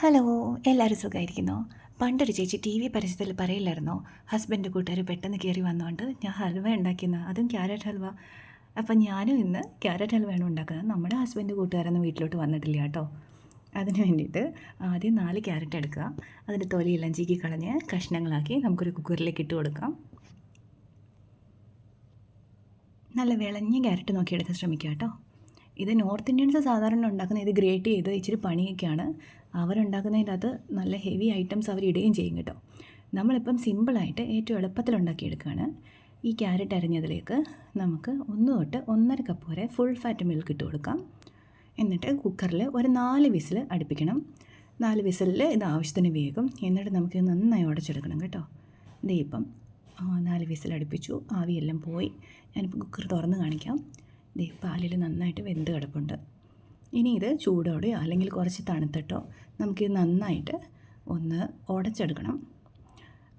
Hello എല്ലാവരും സുഖമായിരിക്കുന്നോ പണ്ടൊരു ചേച്ചി ടി വി പരസ്യത്തിൽ പറയില്ലായിരുന്നോ? ഹസ്ബൻഡ് കൂട്ടുകാർ പെട്ടെന്ന് കയറി വന്നുകൊണ്ട് ഞാൻ ഹൽവ ഉണ്ടാക്കിയെന്ന്. അതും ക്യാരറ്റ് ഹൽവ. അപ്പം ഞാനും ഇന്ന് ക്യാരറ്റ് ഹൽവയാണ് ഉണ്ടാക്കുന്നത്. നമ്മുടെ ഹസ്ബൻഡ് കൂട്ടുകാരൊന്നും വീട്ടിലോട്ട് വന്നിട്ടില്ല കേട്ടോ. അതിന് വേണ്ടിയിട്ട് ആദ്യം നാല് ക്യാരറ്റ് എടുക്കുക. അതിന്റെ തൊലിയെല്ലാം ചീക്കി കളഞ്ഞ് കഷ്ണങ്ങളാക്കി നമുക്കൊരു കുക്കറിലേക്ക് ഇട്ട് കൊടുക്കാം. നല്ല വിളഞ്ഞ ക്യാരറ്റ് നോക്കിയെടുക്കാൻ ശ്രമിക്കുക കേട്ടോ. ഇത് നോർത്ത് ഇന്ത്യൻസ് സാധാരണ ഉണ്ടാക്കുന്ന ഇത് ഗ്രേറ്റ് ചെയ്ത് ഇച്ചിരി പണിയൊക്കെയാണ്. അവരുണ്ടാക്കുന്നതിന്റെ അത് നല്ല ഹെവി ഐറ്റംസ് അവർ ഇടുകയും ചെയ്യും കേട്ടോ. നമ്മളിപ്പം സിമ്പിളായിട്ട് ഏറ്റവും എളുപ്പത്തിൽ ഉണ്ടാക്കിയെടുക്കുകയാണ്. ഈ ക്യാരറ്റ് അരിഞ്ഞതിലേക്ക് നമുക്ക് ഒന്ന് തൊട്ട് ഒന്നര കപ്പ് വരെ ഫുൾ ഫാറ്റ് മിൽക്ക് ഇട്ട് കൊടുക്കാം. എന്നിട്ട് കുക്കറിൽ ഒരു നാല് വിസിൽ അടുപ്പിക്കണം. നാല് വിസിലിൽ ഇത് ആവശ്യത്തിന് വേഗം എന്നിട്ട് നമുക്ക് നന്നായി ഉടച്ചെടുക്കണം കേട്ടോ. ദേ ഇപ്പം നാല് വിസിൽ അടുപ്പിച്ചു. ആവിയെല്ലാം പോയി. ഞാനിപ്പോൾ കുക്കർ തുറന്ന് കാണിക്കാം. ദേ പാലിൽ നന്നായിട്ട് വെന്ത് കിടപ്പുണ്ട്. ഇനി ഇത് ചൂടോടെയോ അല്ലെങ്കിൽ കുറച്ച് തണുത്തിട്ടോ നമുക്കിത് നന്നായിട്ട് ഒന്ന് ഉടച്ചെടുക്കണം.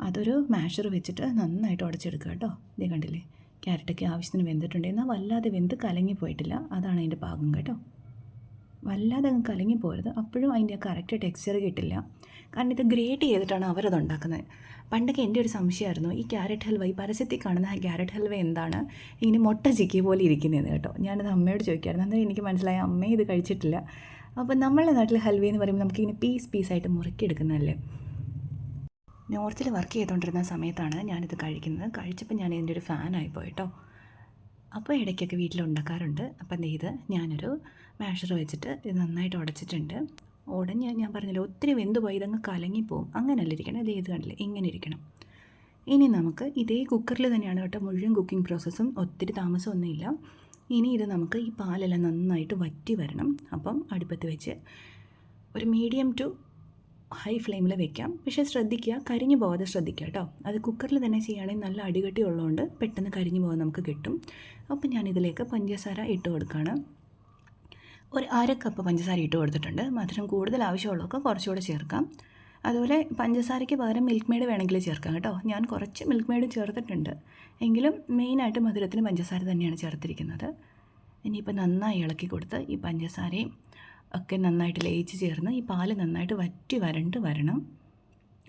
അതൊരു മാഷർ വെച്ചിട്ട് നന്നായിട്ട് ഉടച്ചെടുക്കുക കേട്ടോ. ഇത് കണ്ടില്ലേ? ക്യാരറ്റൊക്കെ ആവശ്യത്തിന് വെന്തിട്ടുണ്ട്. എന്നാൽ വല്ലാതെ വെന്ത് കലങ്ങി പോയിട്ടില്ല അതാണ് അതിന്റെ പാകം കേട്ടോ. വല്ലാതെ അങ്ങ് കലങ്ങി പോരുത് അപ്പോഴും അതിന്റെ കറക്റ്റ് ടെക്സ്ചർ കിട്ടില്ല. കാരണം ഇത് ഗ്രേറ്റ് ചെയ്തിട്ടാണ് അവരത് ഉണ്ടാക്കുന്നത്. പണ്ടൊക്കെ എന്റെ ഒരു സംശയമായിരുന്നു ഈ ക്യാരറ്റ് ഹൽവ ഈ പരസ്യത്തിൽ കാണുന്ന ആ ക്യാരറ്റ് ഹൽവ എന്താണ്? ഇങ്ങനെ മുട്ട ചിക്കി പോലെ ഇരിക്കുന്നത് കേട്ടോ. ഞാനത് അമ്മയോട് ചോദിക്കായിരുന്നു അന്നേരം എനിക്ക് മനസ്സിലായി അമ്മയും ഇത് കഴിച്ചിട്ടില്ല. അപ്പോൾ നമ്മളുടെ നാട്ടിൽ ഹൽവ എന്ന് പറയുമ്പോൾ നമുക്കിങ്ങനെ പീസ് പീസായിട്ട് മുറുക്കിയെടുക്കുന്നതല്ലേ? നോർത്തിൽ വർക്ക് ചെയ്തുകൊണ്ടിരുന്ന സമയത്താണ് ഞാനിത് കഴിക്കുന്നത്. കഴിച്ചപ്പോൾ ഞാൻ ഇതിന്റെ ഒരു ഫാനായി പോയിട്ടോ അപ്പോൾ ഇടയ്ക്കൊക്കെ വീട്ടിൽ ഉണ്ടാക്കാറുണ്ട് അപ്പം എന്ത് ചെയ്ത് ഞാനൊരു മാഷർ വെച്ചിട്ട് ഇത് നന്നായിട്ട് ഉടച്ചിട്ടുണ്ട്. ഉടഞ്ഞ് ഞാൻ പറഞ്ഞില്ല ഒത്തിരി വെന്ത് പോയി ഇതങ്ങ് കലങ്ങിപ്പോവും. അങ്ങനെയല്ല ഇരിക്കണം. ഇത് ഇത് കണ്ടില്ല ഇങ്ങനെ ഇരിക്കണം. ഇനി നമുക്ക് ഇതേ കുക്കറിൽ തന്നെയാണ് കേട്ടോ മുഴുവൻ കുക്കിംഗ് പ്രോസസ്സും. ഒത്തിരി താമസമൊന്നുമില്ല ഇനി ഇത് നമുക്ക് ഈ പാലെല്ലാം നന്നായിട്ട് വറ്റി വരണം. അപ്പം അടുപ്പത്ത് വെച്ച് ഒരു മീഡിയം ടു ഹൈ ഫ്ലെയിമിൽ വെക്കാം. പക്ഷേ ശ്രദ്ധിക്കുക കരിഞ്ഞു പോകാതെ ശ്രദ്ധിക്കുക കേട്ടോ. അത് കുക്കറിൽ തന്നെ ചെയ്യുകയാണെങ്കിൽ നല്ല അടികട്ടി ഉള്ളതുകൊണ്ട് പെട്ടെന്ന് കരിഞ്ഞു പോകാൻ നമുക്ക് കിട്ടും. അപ്പോൾ ഞാൻ ഇതിലേക്ക് പഞ്ചസാര ഇട്ട് കൊടുക്കുകയാണ്. ഒരു അര കപ്പ് പഞ്ചസാര ഇട്ട് കൊടുത്തിട്ടുണ്ട്. മധുരം കൂടുതൽ ആവശ്യമുള്ളതൊക്കെ കുറച്ചുകൂടെ ചേർക്കാം. അതുപോലെ പഞ്ചസാരയ്ക്ക് പകരം മിൽക്ക് മെയ്ഡ് വേണമെങ്കിൽ ചേർക്കാം കേട്ടോ. ഞാൻ കുറച്ച് മിൽക്ക് മെയ്ഡ് ചേർത്തിട്ടുണ്ട്. എങ്കിലും മെയിനായിട്ട് മധുരത്തിന് പഞ്ചസാര തന്നെയാണ് ചേർത്തിരിക്കുന്നത്. ഇനിയിപ്പോൾ നന്നായി ഇളക്കി കൊടുത്ത് ഈ പഞ്ചസാരയും ഒക്കെ നന്നായിട്ട് ലയിച്ച് ചേർന്ന് ഈ പാൽ നന്നായിട്ട് വറ്റി വരണ്ട് വരണം.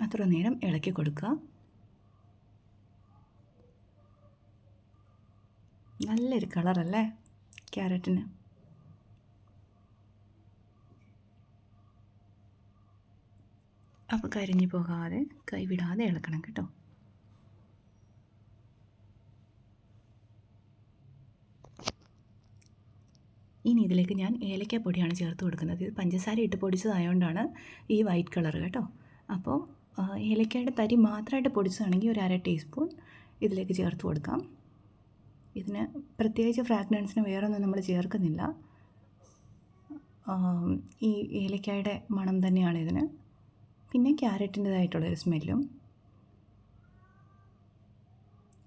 അത്ര നേരം ഇളക്കി കൊടുക്കുക. നല്ലൊരു കളറല്ലേ ക്യാരറ്റിന്? അപ്പോൾ കരിഞ്ഞു പോകാതെ കൈവിടാതെ ഇളക്കണം കേട്ടോ. ഇനി ഇതിലേക്ക് ഞാൻ ഏലക്കാപ്പൊടിയാണ് ചേർത്ത് കൊടുക്കുന്നത്. ഇത് പഞ്ചസാര ഇട്ട് പൊടിച്ചതായതുകൊണ്ടാണ് ഈ വൈറ്റ് കളർ കേട്ടോ. അപ്പോൾ ഏലക്കയുടെ തരി മാത്രമായിട്ട് പൊടിച്ചതാണെങ്കിൽ ഒരു അര ടീസ്പൂൺ ഇതിലേക്ക് ചേർത്ത് കൊടുക്കാം. ഇതിന് പ്രത്യേകിച്ച് ഫ്രാഗ്രൻസിന് വേറൊന്നും നമ്മൾ ചേർക്കുന്നില്ല. ഈ ഏലക്കായുടെ മണം തന്നെയാണ് ഇതിന്. പിന്നെ ക്യാരറ്റിന്റെതായിട്ടുള്ളൊരു സ്മെല്ലും.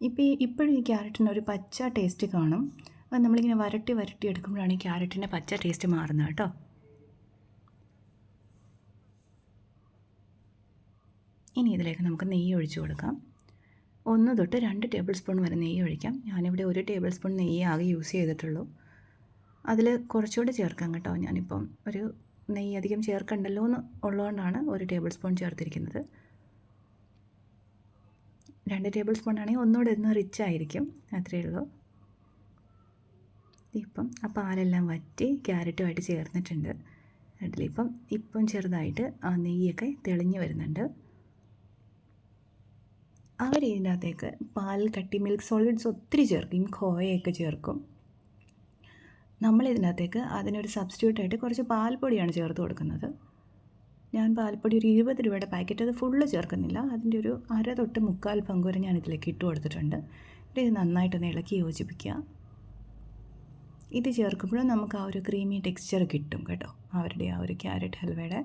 ഇപ്പോൾ ഇപ്പോഴും ഈ ക്യാരറ്റിന് ഒരു പച്ച ടേസ്റ്റ് കാണും. അത് നമ്മളിങ്ങനെ വരട്ടി വരട്ടി എടുക്കുമ്പോഴാണ് ഈ ക്യാരറ്റിന്റെ പച്ച ടേസ്റ്റ് മാറുന്നത് കേട്ടോ. ഇനി ഇതിലേക്ക് നമുക്ക് നെയ്യ് ഒഴിച്ചു കൊടുക്കാം. ഒന്ന് തൊട്ട് രണ്ട് ടേബിൾ സ്പൂൺ വരെ നെയ്യ് ഒഴിക്കാം. ഞാനിവിടെ ഒരു ടേബിൾ സ്പൂൺ നെയ്യ് ആകെ യൂസ് ചെയ്തിട്ടുള്ളൂ. അതിൽ കുറച്ചുകൂടെ ചേർക്കാം കേട്ടോ. ഞാനിപ്പം ഒരു നെയ്യ് അധികം ചേർക്കണ്ടല്ലോ എന്ന് ഉള്ളതുകൊണ്ടാണ് ഒരു ടേബിൾ സ്പൂൺ ചേർത്തിരിക്കുന്നത്. രണ്ട് ടേബിൾ സ്പൂൺ ആണെങ്കിൽ ഒന്നുകൂടെ ഇന്ന് റിച്ച് ആയിരിക്കും. അത്രയേ ഉള്ളൂ. ഇപ്പം ആ പാലെല്ലാം വറ്റി ക്യാരറ്റുമായിട്ട് ചേർന്നിട്ടുണ്ട്. അതിലിപ്പം ഇപ്പം ഇപ്പം ചെറുതായിട്ട് ആ നെയ്യൊക്കെ തെളിഞ്ഞു വരുന്നുണ്ട്. അവർ ഇതിനകത്തേക്ക് പാൽ കട്ടി മിൽക്ക് സോളിഡ്സ് ഒത്തിരി ചേർക്കും. ഖോയയൊക്കെ ചേർക്കും. നമ്മൾ ഇതിനകത്തേക്ക് അതിനൊരു സബ്സ്റ്റിറ്റ്യൂട്ടായിട്ട് കുറച്ച് പാൽപ്പൊടിയാണ് ചേർത്ത് കൊടുക്കുന്നത്. ഞാൻ പാൽപ്പൊടി ഒരു ഇരുപത് രൂപയുടെ പാക്കറ്റ് അത് ഫുള്ള് ചേർക്കുന്നില്ല. അതിന്റെ ഒരു അര തൊട്ട് മുക്കാൽ പങ്കുവരെ ഞാൻ ഇതിലേക്ക് ഇട്ട് കൊടുത്തിട്ടുണ്ട്. ഇത് നന്നായിട്ടൊന്ന് ഇളക്കി യോജിപ്പിക്കുക. ഇത് ചേർക്കുമ്പോഴും നമുക്ക് ആ ഒരു ക്രീമി ടെക്സ്ചർ കിട്ടും കേട്ടോ. അവരുടെ ആ ഒരു ക്യാരറ്റ് ഹൽവയുടെ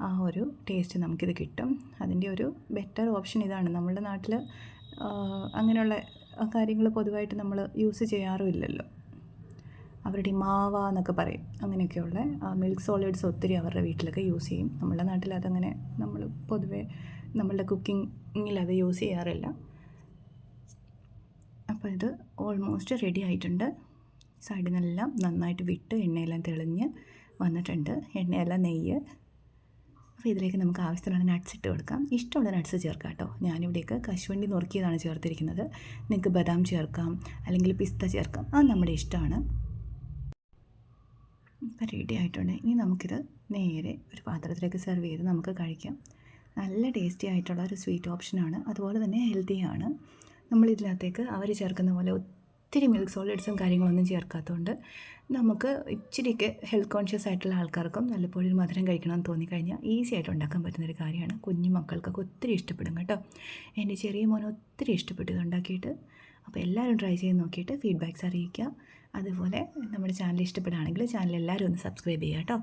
ആ ഒരു ടേസ്റ്റ് നമുക്കിത് കിട്ടും. അതിന്റെ ഒരു ബെറ്റർ ഓപ്ഷൻ ഇതാണ്. നമ്മുടെ നാട്ടിൽ അങ്ങനെയുള്ള കാര്യങ്ങൾ പൊതുവായിട്ട് നമ്മൾ യൂസ് ചെയ്യാറുമില്ലല്ലോ. അവരുടെ മാവ എന്നൊക്കെ പറയും. അങ്ങനെയൊക്കെയുള്ള മിൽക്ക് സോളിഡ്സ് ഒത്തിരി അവരുടെ വീട്ടിലൊക്കെ യൂസ് ചെയ്യും. നമ്മുടെ നാട്ടിൽ അതങ്ങനെ നമ്മൾ പൊതുവേ നമ്മളുടെ കുക്കിങ്ങിൽ അത് യൂസ് ചെയ്യാറില്ല. അപ്പോൾ ഇത് ഓൾമോസ്റ്റ് റെഡി ആയിട്ടുണ്ട്. സൈഡിൽ നിന്നെല്ലാം നന്നായിട്ട് വിട്ട് എണ്ണയെല്ലാം തെളിഞ്ഞ് വന്നിട്ടുണ്ട്. എണ്ണയെല്ലാം നെയ്യ്. അപ്പോൾ ഇതിലേക്ക് നമുക്ക് ആവശ്യത്തിനുള്ള നട്ട്സ് ഇട്ട് കൊടുക്കാം. ഇഷ്ടമുള്ള നട്ട്സ് ചേർക്കാം കേട്ടോ. ഞാനിവിടേക്ക് കശുവണ്ടി നുറുക്കിയതാണ് ചേർത്തിരിക്കുന്നത്. നിങ്ങൾക്ക് ബദാം ചേർക്കാം അല്ലെങ്കിൽ പിസ്ത ചേർക്കാം. അത് നമ്മുടെ ഇഷ്ടമാണ്. ഇപ്പം റെഡി ആയിട്ടുണ്ട്. ഇനി നമുക്കിത് നേരെ ഒരു പാത്രത്തിലേക്ക് സെർവ് ചെയ്ത് നമുക്ക് കഴിക്കാം. നല്ല ടേസ്റ്റി ആയിട്ടുള്ള ഒരു സ്വീറ്റ് ഓപ്ഷനാണ് അതുപോലെ തന്നെ ഹെൽത്തിയാണ് നമ്മൾ ഇതിനകത്തേക്ക് അവർ ചേർക്കുന്ന പോലെ ഒത്തിരി മിൽക്ക് സോളിഡ്സും കാര്യങ്ങളൊന്നും ചേർക്കാത്തതുകൊണ്ട് നമുക്ക് ഇച്ചിരിയൊക്കെ ഹെൽത്ത് കോൺഷ്യസ് ആയിട്ടുള്ള ആൾക്കാർക്കും നല്ലപോലെ ഒരു മധുരം കഴിക്കണമെന്ന് തോന്നിക്കഴിഞ്ഞാൽ ഈസി ആയിട്ട് ഉണ്ടാക്കാൻ പറ്റുന്നൊരു കാര്യമാണ്. കുഞ്ഞു മക്കൾക്കൊക്കെ ഒത്തിരി ഇഷ്ടപ്പെടും കേട്ടോ. എന്റെ ചെറിയ മോനെ ഒത്തിരി ഇഷ്ടപ്പെട്ടു ഉണ്ടാക്കിയിട്ട്. അപ്പോൾ എല്ലാവരും ട്രൈ ചെയ്ത് നോക്കിയിട്ട് ഫീഡ്ബാക്ക്സ് അറിയിക്കുക. അതുപോലെ നമ്മുടെ ചാനൽ ഇഷ്ടപ്പെടുകയാണെങ്കിൽ ചാനൽ എല്ലാവരും ഒന്ന് സബ്സ്ക്രൈബ് ചെയ്യുക കേട്ടോ.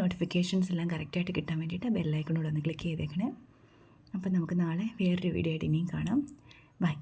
നോട്ടിഫിക്കേഷൻസ് എല്ലാം കറക്റ്റായിട്ട് കിട്ടാൻ വേണ്ടിയിട്ട് ബെല്ലൈക്കണോട് ഒന്ന് ക്ലിക്ക് ചെയ്തേക്കണേ. അപ്പോൾ നമുക്ക് നാളെ വേറൊരു വീഡിയോ ആയിട്ട് ഇനിയും കാണാം. ബൈ